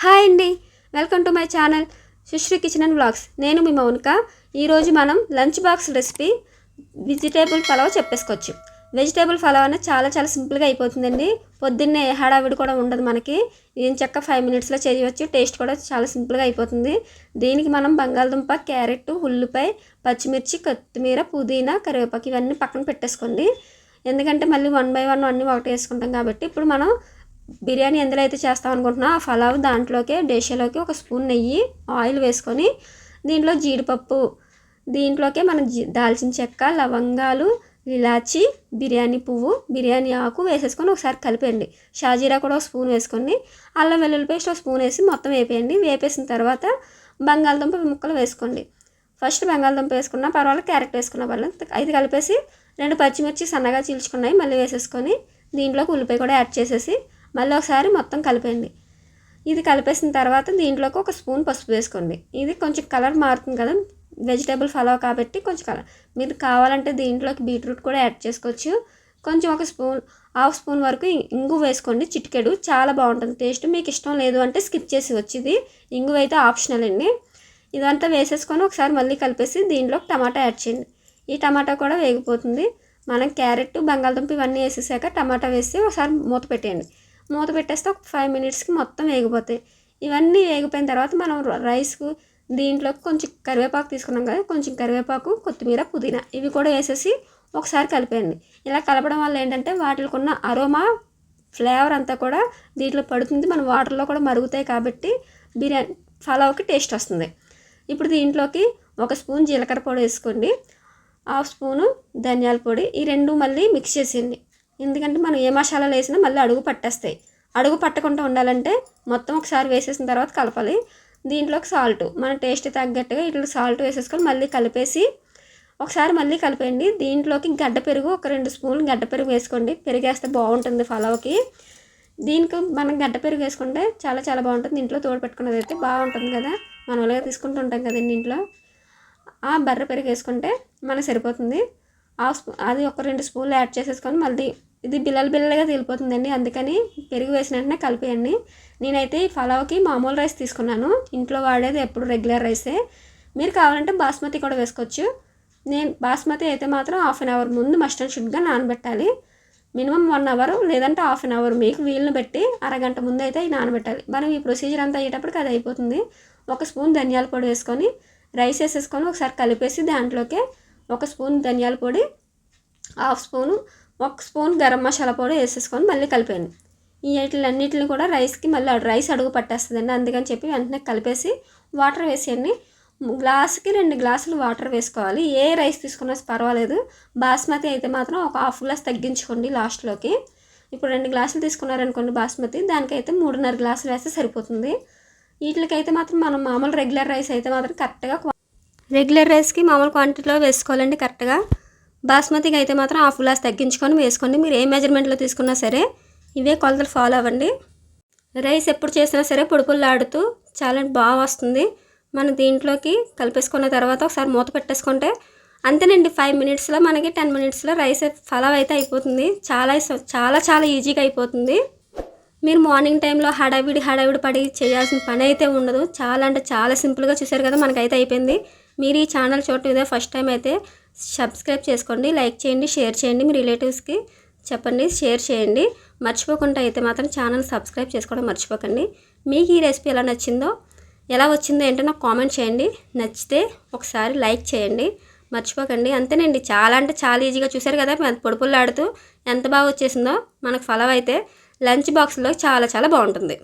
Hi అండి. Welcome to my channel Sushri kitchen and blogs నేను మీ మౌనిక. ఈరోజు మనం lunch box recipe vegetable pulao చెప్పేసుకోవచ్చు. Vegetable pulao అనేది చాలా చాలా సింపుల్గా అయిపోతుందండి. పొద్దున్నే హడావిడి కూడా ఉండదు మనకి. ఏం చక్క ఫైవ్ మినిట్స్లో చేయవచ్చు. టేస్ట్ కూడా చాలా సింపుల్గా అయిపోతుంది. దీనికి మనం బంగాళదుంప క్యారెట్ ఉల్లిపాయ పచ్చిమిర్చి కొత్తిమీర పుదీనా కరివేపాకు ఇవన్నీ పక్కన పెట్టేసుకోండి. ఎందుకంటే మళ్ళీ వన్ బై వన్ అన్నీ ఒకటి వేసుకుంటాం కాబట్టి ఇప్పుడు మనం బిర్యానీ ఎందులో అయితే చేస్తాం అనుకుంటున్నా ఆ దాంట్లోకే దాంట్లోకి డేషాలోకి ఒక స్పూన్ నెయ్యి ఆయిల్ వేసుకొని దీంట్లో జీడిపప్పు దీంట్లోకే మనం జీ దాల్చిన చెక్క లవంగాలు ఇలాచి బిర్యానీ పువ్వు బిర్యానీ ఆకు వేసేసుకొని ఒకసారి కలిపేయండి. షాజీరా కూడా ఒక స్పూన్ వేసుకొని అల్లం వెల్లుల్లి పేస్ట్ ఒక స్పూన్ వేసి మొత్తం వేపేయండి. వేపేసిన తర్వాత బంగాళదుంప ముక్కలు వేసుకోండి. ఫస్ట్ బంగాళదుంప వేసుకున్నా పర్వాలేదు క్యారెట్ వేసుకున్న పర్వాలేదు. ఐదు కలిపేసి రెండు పచ్చిమిర్చి సన్నగా చీల్చుకున్నాయి మళ్ళీ వేసేసుకొని దీంట్లోకి ఉల్లిపాయ కూడా యాడ్ చేసేసి మళ్ళీ ఒకసారి మొత్తం కలిపేయండి. ఇది కలిపేసిన తర్వాత దీంట్లోకి ఒక స్పూన్ పసుపు వేసుకోండి. ఇది కొంచెం కలర్ మారుతుంది కదా వెజిటేబుల్ పలావ్ కాబట్టి కొంచెం కలర్. మీరు కావాలంటే దీంట్లోకి బీట్రూట్ కూడా యాడ్ చేసుకోవచ్చు. కొంచెం ఒక స్పూన్ హాఫ్ స్పూన్ వరకు ఇంగు వేసుకోండి చిటికెడు. చాలా బాగుంటుంది టేస్ట్ మీకు ఇష్టం లేదు అంటే స్కిప్ చేసి వచ్చింది. ఇంగు అయితే ఆప్షనల్ అండి. ఇదంతా వేసేసుకొని ఒకసారి మళ్ళీ కలిపేసి దీంట్లోకి టమాటా యాడ్ చేయండి. ఈ టమాటా కూడా వేగిపోతుంది. మనం క్యారెట్ బంగాళదుంప ఇవన్నీ వేసేసాక టమాటా వేసి ఒకసారి మూత పెట్టేయండి. మూత పెట్టేస్తే ఒక ఫైవ్ మినిట్స్కి మొత్తం వేగిపోతాయి. ఇవన్నీ వేగిపోయిన తర్వాత మనం రైస్కు దీంట్లోకి కొంచెం కరివేపాకు తీసుకున్నాం కదా కొంచెం కరివేపాకు కొత్తిమీర పుదీనా ఇవి కూడా వేసేసి ఒకసారి కలిపేయండి. ఇలా కలపడం వల్ల ఏంటంటే వాటికి ఉన్న అరోమా ఫ్లేవర్ అంతా కూడా దీంట్లో పడుతుంది. మన వాటర్లో కూడా మరుగుతాయి కాబట్టి బిర్యానీ ఫలావ్కి టేస్ట్ వస్తుంది. ఇప్పుడు దీంట్లోకి ఒక స్పూన్ జీలకర్ర పొడి వేసుకోండి. హాఫ్ స్పూను ధనియాల పొడి ఈ రెండు మళ్ళీ మిక్స్ చేసేయండి. ఎందుకంటే మనం ఏ మసాలాలు వేసినా మళ్ళీ అడుగు పట్టేస్తాయి. అడుగు పట్టకుండా ఉండాలంటే మొత్తం ఒకసారి వేసేసిన తర్వాత కలపాలి. దీంట్లోకి సాల్ట్ మన టేస్ట్ తగ్గట్టుగా ఇట్లా సాల్ట్ వేసేసుకొని మళ్ళీ కలిపేసి ఒకసారి మళ్ళీ కలిపేయండి. దీంట్లోకి గడ్డ పెరుగు ఒక రెండు స్పూన్లు గడ్డ పెరుగు వేసుకోండి. పెరుగు వేస్తే బాగుంటుంది పలావ్కి దీనికి మనం గడ్డ పెరుగు వేసుకుంటే చాలా చాలా బాగుంటుంది. ఇంట్లో తోడు పెట్టుకున్నది అయితే బాగుంటుంది కదా. మనం అలాగే తీసుకుంటూ ఉంటాం కదండి ఇంట్లో. ఆ బర్ర పెరుగు వేసుకుంటే మనకు సరిపోతుంది. ఆ స్పూ అది ఒక రెండు స్పూన్లు యాడ్ చేసేసుకొని మళ్ళీ ఇది బిల్లలు బిల్లలుగా తెలిపోతుందండి. అందుకని పెరుగు వేసిన వెంటనే కలిపేయండి. నేనైతే ఈ పలావ్కి మామూలు రైస్ తీసుకున్నాను. ఇంట్లో వాడేది ఎప్పుడు రెగ్యులర్ రైసే. మీరు కావాలంటే బాస్మతి కూడా వేసుకోవచ్చు. నేను బాస్మతి అయితే మాత్రం హాఫ్ అన్ అవర్ ముందు మస్ట్ అండ్ షుడ్గా నానబెట్టాలి. మినిమం వన్ అవర్ లేదంటే హాఫ్ అన్ అవర్ మీకు వీలుని బట్టి అరగంట ముందు అయితే నానబెట్టాలి. మనం ఈ ప్రొసీజర్ అంతా అయ్యేటప్పటికి అది అయిపోతుంది. ఒక స్పూన్ ధనియాల పొడి వేసుకొని రైస్ వేసేసుకొని ఒకసారి కలిపేసి దాంట్లోకి ఒక స్పూన్ ధనియాల పొడి హాఫ్ స్పూను ఒక స్పూన్ గరం మసాలా పొడి వేసేసుకొని మళ్ళీ కలిపేయండి. ఈ వీటిలన్నిటిని కూడా రైస్కి మళ్ళీ రైస్ అడుగు పట్టేస్తుందండి. అందుకని చెప్పి వెంటనే కలిపేసి వాటర్ వేసేయండి. గ్లాస్కి రెండు గ్లాసులు వాటర్ వేసుకోవాలి. ఏ రైస్ తీసుకున్నా పర్వాలేదు. బాస్మతి అయితే మాత్రం ఒక హాఫ్ గ్లాస్ తగ్గించుకోండి లాస్ట్లోకి. ఇప్పుడు రెండు గ్లాసులు తీసుకున్నారనుకోండి బాస్మతి దానికైతే మూడున్నర గ్లాసులు వేస్తే సరిపోతుంది. వీటికైతే మాత్రం మనం మామూలు రెగ్యులర్ రైస్ అయితే మాత్రం కరెక్ట్గా రెగ్యులర్ రైస్కి మామూలు క్వాంటిటీలో వేసుకోవాలండి కరెక్ట్గా. బాస్మతికి అయితే మాత్రం హాఫ్ గ్లాస్ తగ్గించుకొని వేసుకోండి. మీరు ఏ మెజర్మెంట్లో తీసుకున్నా సరే ఇవే కొలతలు ఫాలో అవ్వండి. రైస్ ఎప్పుడు చేసినా సరే పొడుపుల్లాడుతూ చాలా బాగా వస్తుంది. మనం దీంట్లోకి కలిపేసుకున్న తర్వాత ఒకసారి మూత పెట్టేసుకుంటే అంతేనండి ఫైవ్ మినిట్స్లో మనకి టెన్ మినిట్స్లో రైస్ ఫలావ్ అయితే అయిపోతుంది. చాలా చాలా చాలా ఈజీగా అయిపోతుంది. మీరు మార్నింగ్ టైంలో హడావిడి హడావిడి పడి చేయాల్సిన పని అయితే ఉండదు. చాలా అంటే చాలా సింపుల్గా చూసారు కదా మనకైతే అయిపోయింది. మీరు ఈ ఛానల్ చూడటం ఇదే ఫస్ట్ టైం అయితే సబ్స్క్రైబ్ చేసుకోండి లైక్ చేయండి షేర్ చేయండి. మీ రిలేటివ్స్కి చెప్పండి షేర్ చేయండి. మర్చిపోకుండా అయితే మాత్రం ఛానల్ సబ్స్క్రైబ్ చేసుకోవడం మర్చిపోకండి. మీకు ఈ రెసిపీ ఎలా నచ్చిందో ఎలా వచ్చిందో ఏంటో నాకు కామెంట్ చేయండి. నచ్చితే ఒకసారి లైక్ చేయండి. మర్చిపోకండి. అంతేనండి. చాలా అంటే చాలా ఈజీగా చూసారు కదా పొడుపుల్లాడుతూ ఎంత బాగా వచ్చేసిందో మనకు ఫలం అయితే లంచ్ బాక్స్లో చాలా చాలా బాగుంటుంది.